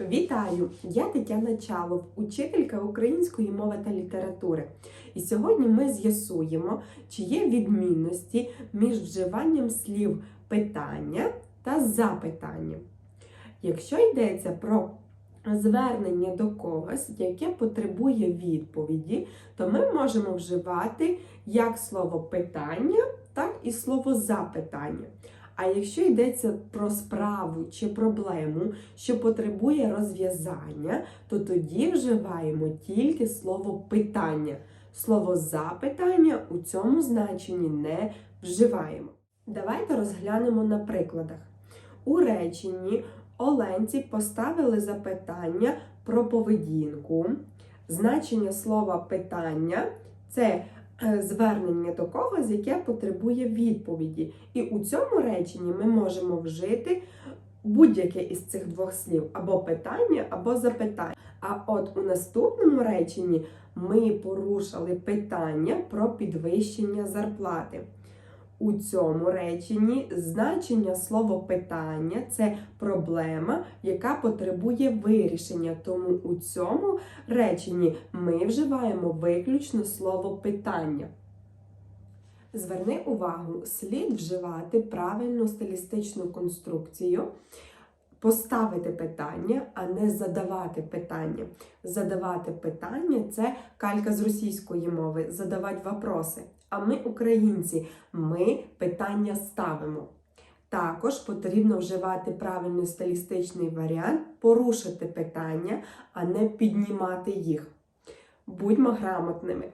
Вітаю! Я Тетяна Чалов, учителька української мови та літератури. І сьогодні ми з'ясуємо, чи є відмінності між вживанням слів питання та запитання. Якщо йдеться про звернення до когось, яке потребує відповіді, то ми можемо вживати як слово питання, так і слово запитання. А якщо йдеться про справу чи проблему, що потребує розв'язання, то тоді вживаємо тільки слово питання. Слово запитання у цьому значенні не вживаємо. Давайте розглянемо на прикладах. У реченні Оленці поставили запитання про поведінку. Значення слова питання це звернення до когось, яке потребує відповіді. І у цьому реченні ми можемо вжити будь-яке із цих двох слів або питання, або запитання. А от у наступному реченні ми порушили питання про підвищення зарплати. У цьому реченні значення слова питання це проблема, яка потребує вирішення. Тому у цьому реченні ми вживаємо виключно слово питання. Зверни увагу, слід вживати правильну стилістичну конструкцію, поставити питання, а не задавати питання. Задавати питання це калька з російської мови, задавати вопроси. А ми, українці, ми питання ставимо. Також потрібно вживати правильний стилістичний варіант, порушити питання, а не піднімати їх. Будьмо грамотними.